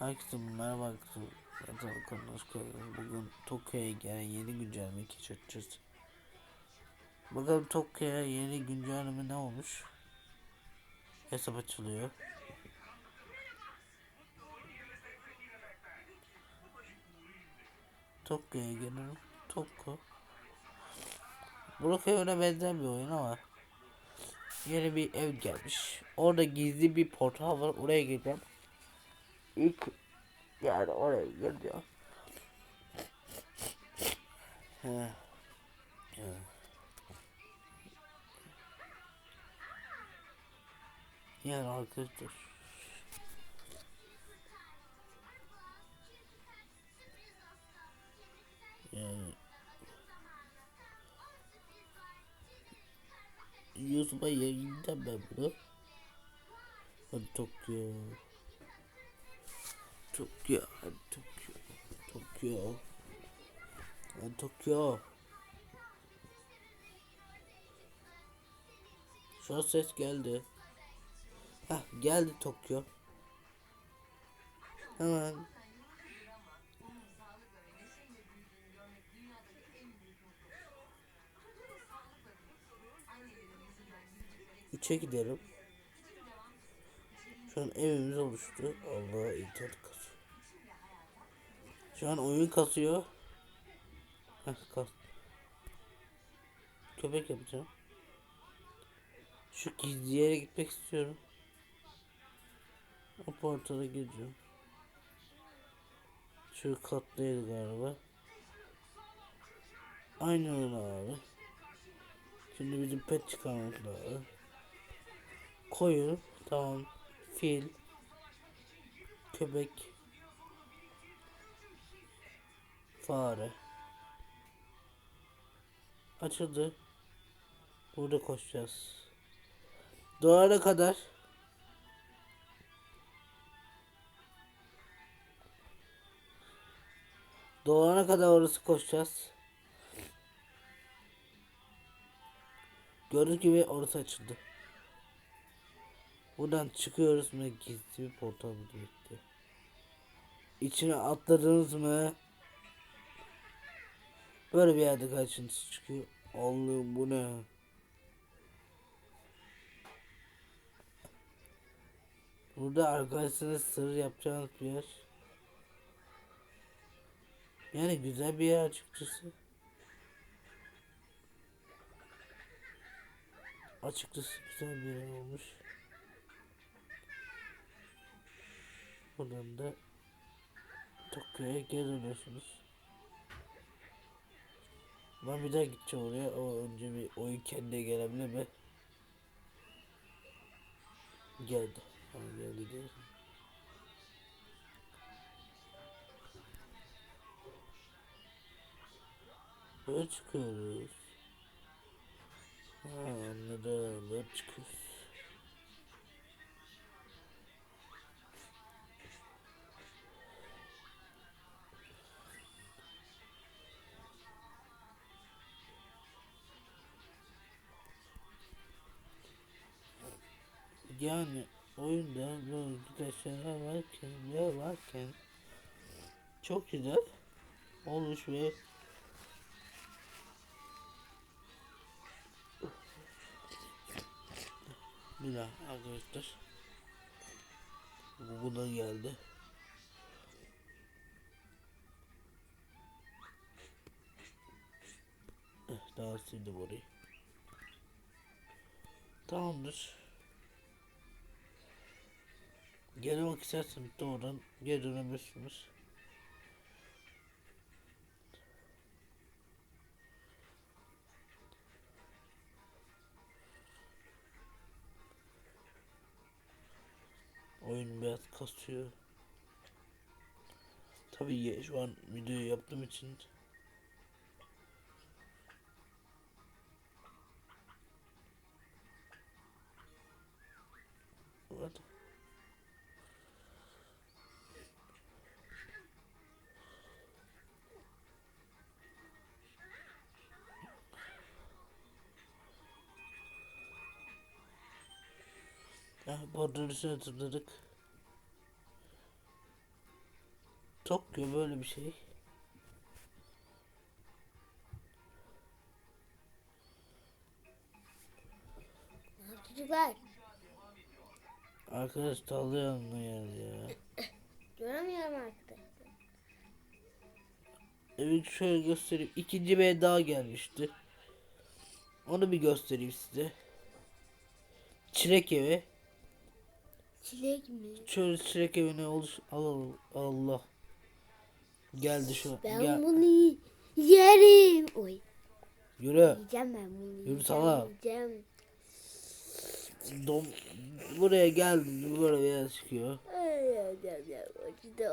Herkese merhaba arkadaşlar. Geldiniz. Bugün Tokyo'ya gelen yeni güncelleme keşfedeceğiz. Bakalım Tokyo'ya yeni güncelleme ne olmuş? Hesap açılıyor. Tokyo'ya gelen Tokyo. Brookhaven'a benzer bir oyun ama yeni bir ev gelmiş. Orada gizli bir portal var. Oraya gireceğim. İlk yani oraya. He. Yani arkadaşlar. Yani YouTube'a yayınlayacağım ben bunu. Hadi Tokyo. Tokyo. Tokyo. Tokyo. Tokyo. Şu an ses geldi. Hah geldi Tokyo. Hemen. Üçe gidelim. Şu an evimiz oluştu. Allah internet. Şu an oyun kasıyor. Heh kas. Köpek yapacağım. Şu gizli yere gitmek istiyorum. O portala gireceğim. Şu katlıydı galiba. Aynen öyle abi. Şimdi bizim pet çıkarmak lazım. Koyun. Tamam. Fil. Köpek. Fare. Açıldı. Burada koşacağız. Doğana kadar. Doğana kadar orası koşacağız. Gördüğünüz gibi orası açıldı. Buradan çıkıyoruz ve gizli bir portal bitti. İçine atladınız mı? Böyle bir yerde karşınıza çıkıyor. Allah'ım bu ne? Burada arkadaşınız sır yapacağınız bir yer. Yani güzel bir yer açıkçası. Açıkçası güzel bir yer olmuş. Buradan da Tokyo'ya geri dönüyorsunuz. Ben bir daha gideceğim oraya ama önce bir oyun kendine gelebilir mi? Geldi. Ha, geldi diyor. Böyle çıkıyoruz. Ha, anladım. Böyle çıkıyoruz. Yani oyunda böyle güzel varken, yer varken çok güzel olmuş ve bir daha arkadaşlar bu da geldi. Eh, Daha sildim orayı. Tamamdır. Geri bak istersen doğrudan geri dönebilirsiniz. Oyun biraz kasıyor. Tabii şu an videoyu yaptığım için What? Bordürün üstüne tıkladık. Tokyo böyle bir şey. Çocuklar Arkadaş dalga yanına geldi ya. göremiyorum artık. Evet şöyle göstereyim. İkinci bir daha gelmişti. Onu bir göstereyim size. Çilek evi. Çilek mi? Şöyle çilek evine oluş Allah Allah. Geldi şu. Ben Gel. bunu yerim. Oy. Yürü. Yiyeceğim ben bunu. yiyeceğim, sana. Yiyeceğim. Dom buraya geldi böyle bir yer çıkıyor.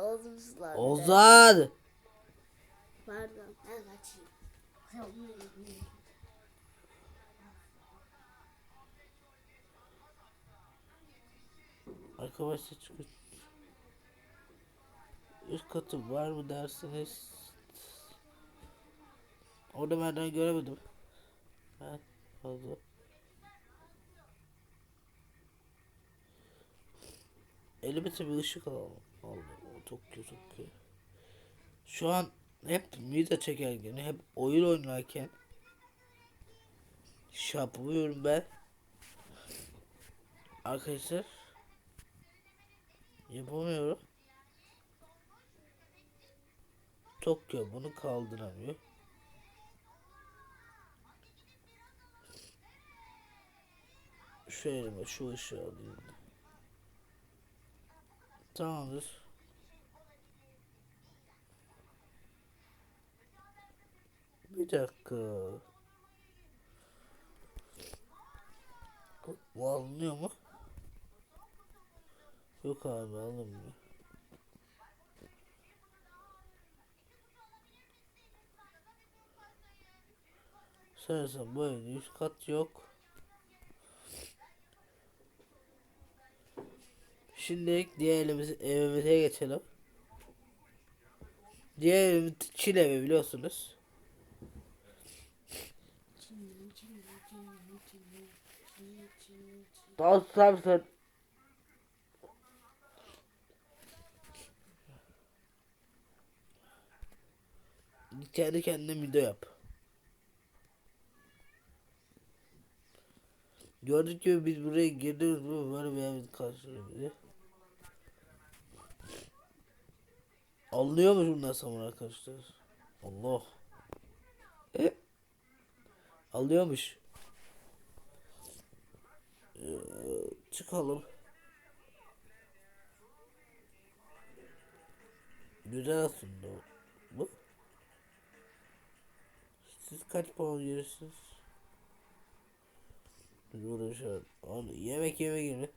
Ağzım sulandı. Ozan! Pardon. Ben kaçayım. Arkadaşlar çıkıyor. Üst katı var mı dersiniz? Orada merdiven göremedim. Ha, fazla. Elimize bir ışık alalım. Allah Tokyo Tokyo. Şu an hep video çekerken, hep oyun oynarken şey yapıyorum ben. Arkadaşlar yapamıyorum. Tokyo bunu kaldıramıyor. Şu elime şu ışığı alayım. Tamamdır. Bir dakika. Bu alınıyor mu? Yok abi alınmıyor. Sanırsam bu evde üst kat yok. Şimdi diğer evimize, evimize geçelim. Diğer evimiz Çin evi biliyorsunuz. Daha Kendi kendine video yap. Gördük gibi biz buraya girdiğimiz bu böyle bir evin karşılıyor bizi. Anlıyormuş bundan sonra arkadaşlar. Allah. E? Alıyormuş. Ee, çıkalım. Güzel aslında bu. Siz kaç puan verirsiniz? Biz uğraşalım. Onu yemek yeme gibi.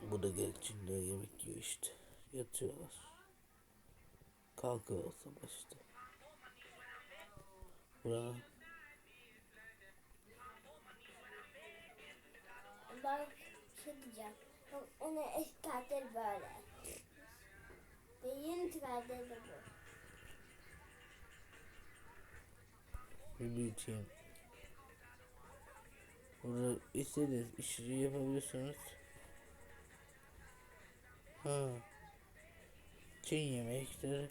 Bu da gel içinde yemek yiyor işte. Yatıyorlar. Kalkıyor sabah işte. Buranın Ben şey diyeceğim. Onun eski böyle. Yeni kartları da bu. Bir büyüteyim. Burada istediğiniz işi yapabilirsiniz. Ha. Çin yemekleri.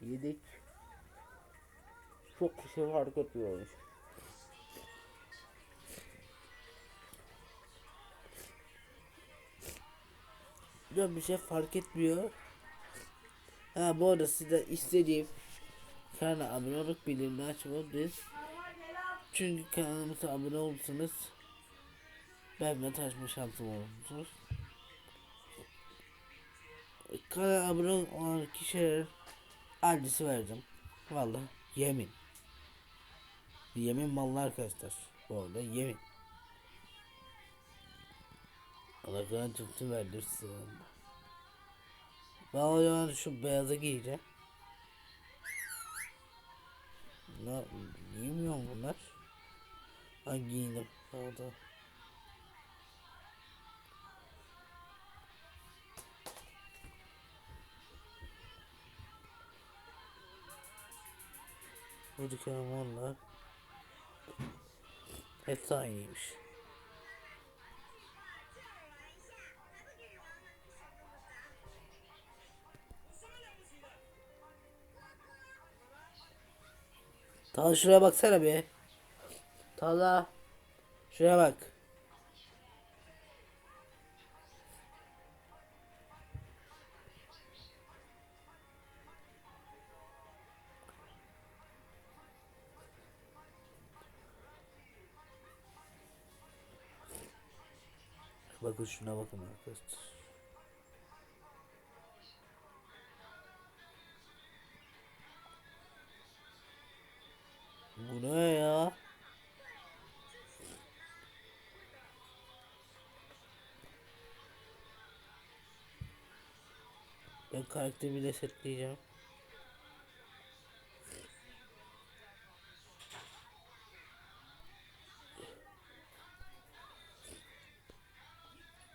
Yedik. Çok şey fark etmiyormuş. Yok bir şey fark etmiyor. Ha bu arada size istediğim kanala abone olup bildirimleri açmalıyız. Çünkü kanalımıza abone olursanız benimle tanışma şansım olur. Kanala abone olan kişiler adresi vereceğim. Vallahi yemin. Yemin mallı arkadaşlar. Bu arada yemin. Allah kadar verdirsin. Ben o zaman şu beyazı giyeceğim. Ne giymiyor bunlar? Ha giyindim. Orada. Buradaki hormonlar hepsi aynıymış. Talha şuraya baksana bir. Talha. Şuraya bak. Bakın şuna bakın arkadaşlar. Bu ne ya? Ben karakterimi de setleyeceğim.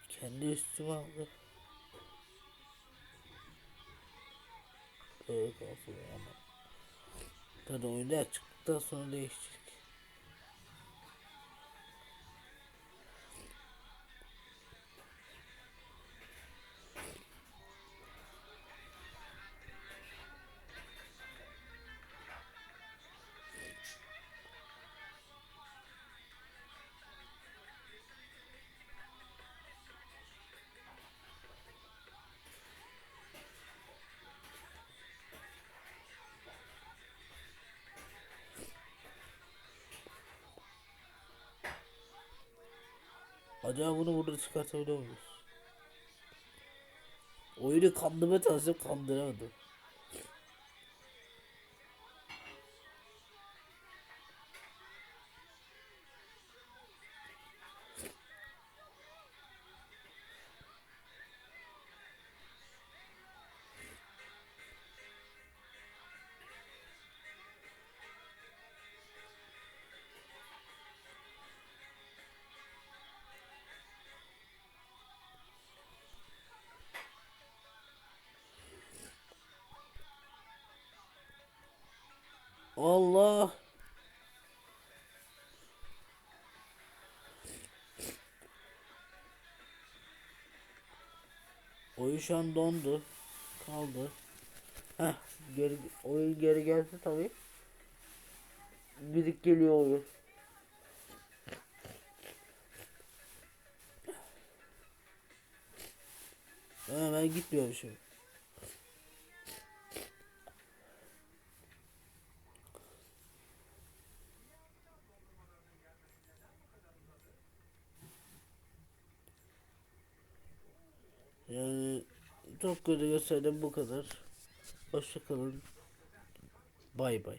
Kendi üstüme aldı. Öyle kalsın ama. Tabii oyunda Danço no Leste Acaba bunu burada çıkartabiliyor muyuz? Oyunu kandırmaya çalışıp kandıramadım. Allah. Oyun şu an dondu. Kaldı. Heh, geri, oyun geri geldi tabii. Gidip geliyor oyun. Ben gitmiyormuşum. Yani kötü gösterdim bu kadar. Hoşçakalın. Bay bay.